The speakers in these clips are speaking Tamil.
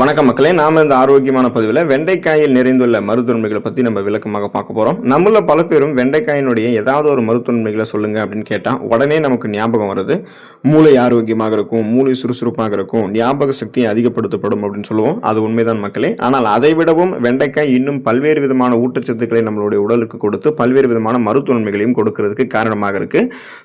வணக்கம் மக்களே நாம இந்த ஆரோக்கியமான பதிவில் வெண்டைக்காயில் நிறைந்துள்ள மருத்துவன்மைகளை பற்றி நம்ம விளக்கமாக பார்க்க போகிறோம் நம்மள பல பேரும் வெண்டைக்காயினுடைய ஏதாவது ஒரு மருத்துவன்மைகளை சொல்லுங்க அப்படின்னு கேட்டால் உடனே நமக்கு ஞாபகம் வருது மூளை ஆரோக்கியமாக இருக்கும் மூளை சுறுசுறுப்பாக இருக்கும் ஞாபக சக்தியை அதிகப்படுத்தப்படும் அப்படின்னு சொல்லுவோம். அது உண்மைதான் மக்களே. ஆனால் அதை விடவும் வெண்டைக்காய் இன்னும் பல்வேறு விதமான ஊட்டச்சத்துக்களை நம்மளுடைய உடலுக்கு கொடுத்து பல்வேறு விதமான மருத்துவன்மைகளையும் கொடுக்கறதுக்கு காரணமாக இருக்கு.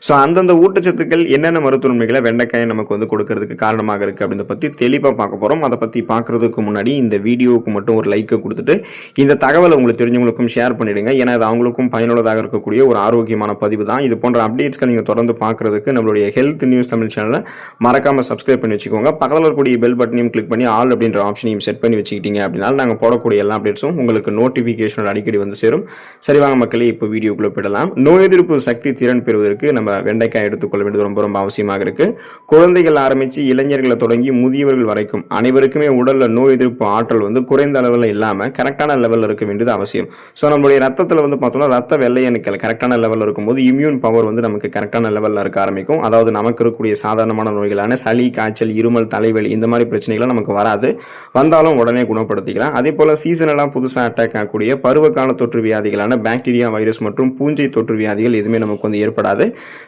ஸோ அந்தந்த ஊட்டச்சத்துக்கள் என்னென்ன மருத்துவன்மைகளை வெண்டைக்காயை நமக்கு வந்து கொடுக்கறதுக்கு காரணமாக இருக்கு அப்படின்றத பற்றி தெளிவாக பார்க்க போகிறோம் அதை பற்றி பார்க்குறதுக்கு முன்னாடி இந்த வீடியோவுக்கு மட்டும் ஒரு லைக்கை கொடுத்துட்டு இந்த தகவலை உங்களுக்கு தெரிஞ்சவங்களுக்கும் ஷேர் பண்ணிடுங்க. ஏன்னா அது அவங்களுக்கும் பயனுள்ளதாக இருக்கக்கூடிய ஒரு ஆரோக்கியமான பதிவு தான். இது போன்ற அப்டேட்ஸ்க்கு நீங்கள் தொடர்ந்து பார்க்குறதுக்கு நம்மளுடைய ஹெல்த் நியூஸ் தமிழ் சேனலை மறக்காமல் சப்ஸ்கிரைப் பண்ணி வச்சுக்கோங்க. பக்கத்தில் இருக்கக்கூடிய பெல் பட்டனையும் கிளிக் பண்ணி ஆல் அப்படின்ற ஆப்ஷனையும் செட் பண்ணி வச்சுக்கிட்டீங்க அப்படின்னா நாங்கள் போடக்கூடிய எல்லா அப்டேட்ஸும் உங்களுக்கு நோட்டிஃபிகேஷனோட அடிக்கடி வந்து சேரும். சரி வாங்க மக்களே இப்போ வீடியோக்குள்ளே போயிடலாம். நோய் எதிர்ப்பு சக்தி திறன் பெறுவதற்கு நம்ம வெண்டைக்காய் எடுத்துக்கொள்ள வேண்டியது ரொம்ப ரொம்ப அவசியமாக இருக்கு. குழந்தைகள் ஆரம்பித்து இளைஞர்களை தொடங்கி முதியவர்கள் வரைக்கும் அனைவருக்குமே உடல் உடலில் நோய் எதிர்ப்பு ஆற்றல் வந்து குறைந்த அளவில் இல்லாமல் கரெக்டான லெவலில் இருக்க வேண்டியது அவசியம். ஸோ நம்மளுடைய ரத்தத்தில் வந்து பார்த்தோம்னா ரத்த வெள்ளையணுக்கள் கரெக்டான லெவலில் இருக்கும்போது இம்யூன் பவர் வந்து நமக்கு கரெக்டான லெவலில் இருக்க ஆரம்பிக்கும். அதாவது நமக்கு இருக்கக்கூடிய சாதாரணமான நோய்களான சளி காய்ச்சல் இருமல் தலைவலி இந்த மாதிரி பிரச்சனைகள்லாம் நமக்கு வராது. வந்தாலும் உடனே குணப்படுத்திக்கலாம். அதே போல் சீசனெல்லாம் புதுசாக அட்டாக் ஆகக்கூடிய பருவகால தொற்று வியாதிகளான பாக்டீரியா வைரஸ் மற்றும் பூஞ்சை தொற்று வியாதிகள் எதுவுமே நமக்கு வந்து ஏற்படாது.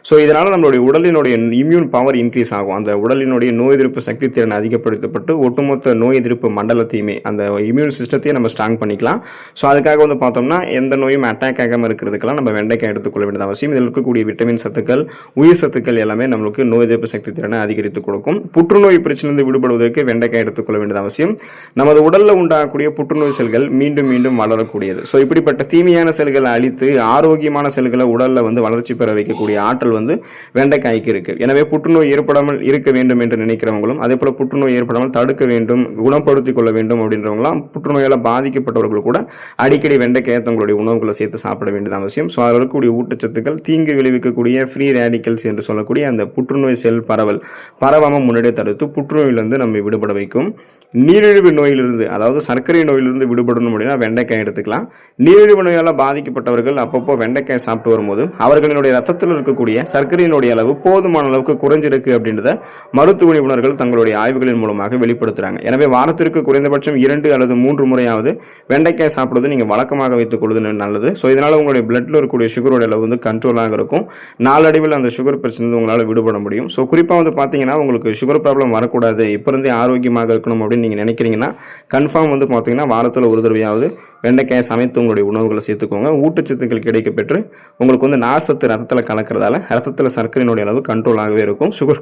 ஸோ இதனால் நம்மளுடைய உடலினுடைய இம்யூன் பவர் இன்க்ரீஸ் ஆகும். அந்த உடலினுடைய நோய் எதிர்ப்பு சக்தி திறன் அதிகப்படுத்தப்பட்டு ஒட்டுமொத்த நோய் எதிர்ப்பு மண்டலத்தையுமே அந்த இம்யூன் சிஸ்டத்தையும் நம்ம ஸ்ட்ராங் பண்ணிக்கலாம். ஸோ அதுக்காக வந்து பார்த்தோம்னா எந்த நோயும் அட்டாக் ஆகாமல் இருக்கிறதுக்கெல்லாம் நம்ம வெண்டைக்காய் எடுத்துக்கொள்ள வேண்டியது அவசியம். இதில் இருக்கக்கூடிய விட்டமின் சத்துக்கள் உயிர் சத்துக்கள் எல்லாமே நம்மளுக்கு நோய் எதிர்ப்பு சக்தி திறனை அதிகரித்து கொடுக்கும். புற்றுநோய் பிரச்சனையிலிருந்து விடுபடுவதற்கு வெண்டைக்காய் எடுத்துக்கொள்ள வேண்டியது அவசியம். நமது உடலில் உண்டாகக்கூடிய புற்றுநோய் செல்கள் மீண்டும் மீண்டும் வளரக்கூடியது. ஸோ இப்படிப்பட்ட தீமையான செல்களை அழித்து ஆரோக்கியமான செல்களை உடலில் வந்து வளர்ச்சி பெற வைக்கக்கூடிய ஆற்றல் வந்து வெண்டைக்காய்க்கு இருக்குது எனவே புற்றுநோய் ஏற்படாமல் இருக்க வேண்டும் என்று நினைக்கிறவங்களும் அதே போல் புற்றுநோய் ஏற்படாமல் தடுக்க வேண்டும் குணப்படுத்திக் கொள்ள வேண்டும் அப்படின்றவங்களாம் புற்றுநோயால் பாதிக்கப்பட்டவர்கள் கூட அடிக்கடி வெண்டைக்காய் தங்களுடைய உணவுகளை சேர்த்து சாப்பிட வேண்டியது அவசியம். ஸோ அதில் இருக்கக்கூடிய ஊட்டச்சத்துக்கள் தீங்கு விளைவிக்கக்கூடிய ஃப்ரீ ரேடிக்கல்ஸ் என்று சொல்லக்கூடிய அந்த புற்றுநோய் செல் பரவல் பரவாமல் முன்னாடியே தடுத்து புற்றுநோயிலிருந்து நம்மை விடுபட வைக்கும். நீரிழிவு நோயிலிருந்து அதாவது சர்க்கரை நோயிலிருந்து விடுபடணும் அப்படின்னா வெண்டைக்காய் எடுத்துக்கலாம். நீரிழிவு நோயால் பாதிக்கப்பட்டவர்கள் அப்பப்போ வெண்டைக்காய் சாப்பிட்டு வரும்போது அவர்களினுடைய ரத்தத்தில் இருக்கக்கூடிய சர்க்கரையினுடைய அளவு போதுமான அளவுக்கு குறைஞ்சிருக்கு அப்படின்றத மருத்துவ நிபுணர்கள் தங்களுடைய ஆய்வுகளின் மூலமாக வெளிப்படுத்துகிறாங்க எனவே வாரத்திற்கு குறைந்தபட்சம் இரண்டு அல்லது மூன்று முறையாவது வெண்டைக்காய் சாப்பிடுவது நீங்கள் வழக்கமாக வைத்துக் கொள்வது நல்லது. ஸோ இதனால் உங்களுடைய பிளட்டில் இருக்கக்கூடிய சுகரோட அளவு வந்து கண்ட்ரோலாக இருக்கும். நாளடைவில் அந்த சுகர் பிரச்சனை உங்களால் விடுபட முடியும். ஸோ குறிப்பாக வந்து பார்த்தீங்கன்னா உங்களுக்கு சுகர் ப்ராப்ளம் வரக்கூடாது. இப்போ இருந்தே ஆரோக்கியமாக இருக்கணும் அப்படின்னு நீங்கள் நினைக்கிறீங்கன்னா கன்ஃபார்ம் வந்து பார்த்தீங்கன்னா வாரத்தில் ஒரு தடவையாவது வெண்டைக்காயை சமைத்து உங்களுடைய உணவுகளை சேர்த்துக்கோங்க. ஊட்டச்சத்துக்கள் கிடைக்க பெற்று உங்களுக்கு வந்து நார்சத்து ரத்தத்தில் கலக்கிறதால ரத்தத்தில் சர்க்கரையினுடைய அளவு கண்ட்ரோலாகவே இருக்கும். சுகர்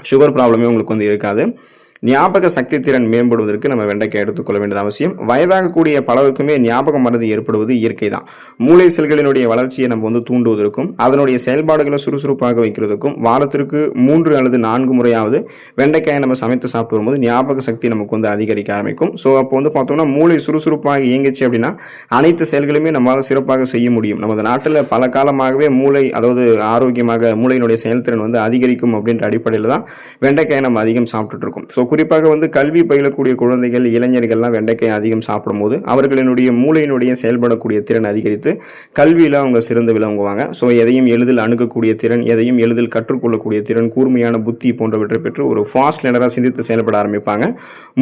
சுகர் ப்ராப்ளமே உங்களுக்கு வந்து இருக்காது. ஞாபக சக்தி திறன் மேம்படுவதற்கு நம்ம வெண்டைக்காய் எடுத்துக்கொள்ள வேண்டியது அவசியம். வயதாகக்கூடிய பலருக்குமே ஞாபக மருந்து ஏற்படுவது இயற்கை தான் மூளை செல்களினுடைய வளர்ச்சியை நம்ம வந்து தூண்டுவதற்கும் அதனுடைய செயல்பாடுகளை சுறுசுறுப்பாக வைக்கிறதுக்கும் வாரத்திற்கு மூன்று அல்லது நான்கு முறையாவது வெண்டைக்காயை நம்ம சமைத்து சாப்பிட்டு வரும்போது ஞாபக சக்தி நமக்கு வந்து அதிகரிக்க ஆரம்பிக்கும். ஸோ அப்போ வந்து பார்த்தோம்னா மூளை சுறுசுறுப்பாக இயங்குச்சு அப்படின்னா அனைத்து செயல்களுமே நம்மளால் சிறப்பாக செய்ய முடியும். நமது நாட்டில் பல காலமாகவே மூளை அதாவது ஆரோக்கியமாக மூளையினுடைய செயல்திறன் வந்து அதிகரிக்கும் அப்படின்ற அடிப்படையில் தான் வெண்டைக்காயை நம்ம அதிகம் சாப்பிட்டுட்டு இருக்கோம். ஸோ குறிப்பாக வந்து கல்வி பயிலக்கூடிய குழந்தைகள் இளைஞர்கள்லாம் வெண்டைக்காய் அதிகம் சாப்பிடும்போது அவர்களினுடைய மூளையினுடைய செயல்படக்கூடிய திறன் அதிகரித்து கல்வியில் அவங்க சிறந்து விளங்குவாங்க. ஸோ எதையும் எளிதில் அணுகக்கூடிய திறன் எதையும் எளிதில் கற்றுக்கொள்ளக்கூடிய திறன் கூர்மையான புத்தி போன்றவற்றை பெற்று ஒரு ஃபாஸ்ட் லேனராக சிந்தித்து செயல்பட ஆரம்பிப்பாங்க.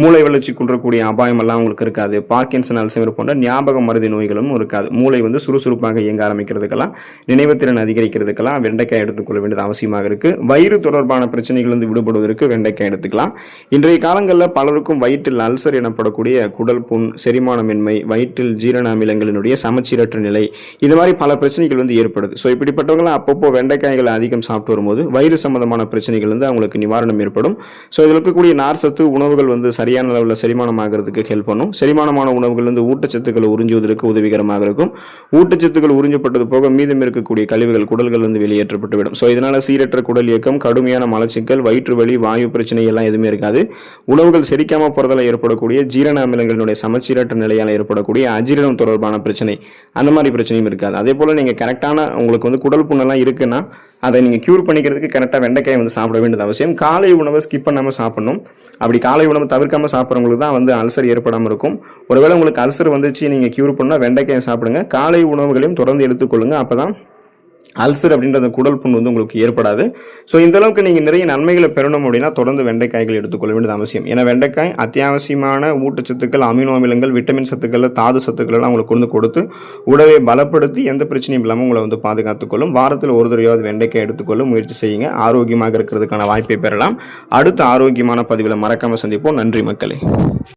மூளை வளர்ச்சி குன்றக்கூடிய அபாயம் எல்லாம் அவங்களுக்கு இருக்காது. பார்க்கின்சன் அல்சைமர் போன்ற ஞாபக மருதி நோய்களும் இருக்காது. மூளை வந்து சுறுசுறுப்பாக இயங்க ஆரம்பிக்கிறதுக்கெல்லாம் நினைவுத்திறன் அதிகரிக்கிறதுக்கெல்லாம் வெண்டைக்காய் எடுத்துக்கொள்ள வேண்டியது அவசியமாக இருக்குது வயிறு தொடர்பான பிரச்சனைகள் வந்து விடுபடுவதற்கு வெண்டைக்காய் எடுத்துக்கலாம். இன்றைய காலங்களில் பலருக்கும் வயிற்றில் அல்சர் எனப்படக்கூடிய குடல் புண் செரிமானமின்மை வயிற்றில் ஜீரண அமிலங்களினுடைய சமச்சீரற்ற நிலை இது மாதிரி பல பிரச்சனைகள் வந்து ஏற்படுது. ஸோ இப்படிப்பட்டவங்களாம் அப்பப்போ வெண்டைக்காய்களை அதிகம் சாப்பிட்டு வரும்போது வயிறு சம்பந்தமான பிரச்சனைகள் வந்து அவங்களுக்கு நிவாரணம் ஏற்படும். ஸோ இதில் இருக்கக்கூடிய நார் சத்து உணவுகள் வந்து சரியான அளவில் செரிமானம் ஆகிறதுக்கு ஹெல்ப் பண்ணும். செரிமானமான உணவுகள் வந்து ஊட்டச்சத்துக்களை உறிஞ்சுவதற்கு உதவிகரமாக இருக்கும். ஊட்டச்சத்துக்கள் உறிஞ்சப்பட்டது போக மீதம் இருக்கக்கூடிய கழிவுகள் குடல்கள் வந்து வெளியேற்றப்பட்டுவிடும் ஸோ இதனால் சீரற்ற குடல் இயக்கம் கடுமையான மலச்சிக்கல் வயிற்று வலி வாயு பிரச்சனை எல்லாம் எதுவுமே இருக்காது. உணவுகள் செரிக்காமல் போறதால ஏற்படக்கூடிய ஜீரண அமிலங்களினுடைய சமச்சீரற்ற நிலையால் ஏற்படக்கூடிய அஜீரணம் தொடர்பான பிரச்சனை அந்த மாதிரி பிரச்சனையும் இருக்காது. அதே போல் நீங்கள் கரெக்டான உங்களுக்கு வந்து குடல் புண்ணெல்லாம் இருக்குன்னா அதை நீங்கள் க்யூர் பண்ணிக்கிறதுக்கு கரெக்டாக வெண்டைக்காய் வந்து சாப்பிட வேண்டியது அவசியம். காலை உணவை ஸ்கிப் பண்ணாமல் சாப்பிடணும். அப்படி காலை உணவு தவிர்க்காமல் சாப்பிட்றவங்களுக்கு தான் வந்து அல்சர் ஏற்படாமல் இருக்கும். ஒருவேளை உங்களுக்கு அல்சர் வந்துச்சு நீங்கள் க்யூர் பண்ணால் வெண்டைக்காயை சாப்பிடுங்க. காலை உணவுகளையும் தொடர்ந்து எடுத்துக்கொள்ளுங்க. அப்போ தான் அல்சர் அப்படின்ற அந்த குடல் புண் வந்து உங்களுக்கு ஏற்படாது. ஸோ இந்த அளவுக்கு நீங்கள் நிறைய நன்மைகளை பெறணும் அப்படின்னா தொடர்ந்து வெண்டைக்காய்கள் எடுத்துக்கொள்ள வேண்டியது அவசியம். ஏன்னா வெண்டைக்காய் அத்தியாவசியமான ஊட்டச்சத்துக்கள் அமினோ அமிலங்கள் விட்டமின் சத்துக்கள் தாது சத்துக்கள் எல்லாம் உங்களுக்கு கொண்டு கொடுத்து உடலை பலப்படுத்தி எந்த பிரச்சனையும் இல்லாமல் உங்களை வந்து பாதுகாத்துக்கொள்ளும். வாரத்தில் ஒரு தடவையாவது வெண்டைக்காய் எடுத்துக்கொள்ள முயற்சி செய்யுங்க. ஆரோக்கியமாக இருக்கிறதுக்கான வாய்ப்பை பெறலாம். அடுத்த ஆரோக்கியமான பதிவில் மறக்காமல் சந்திப்போம். நன்றி மக்களே.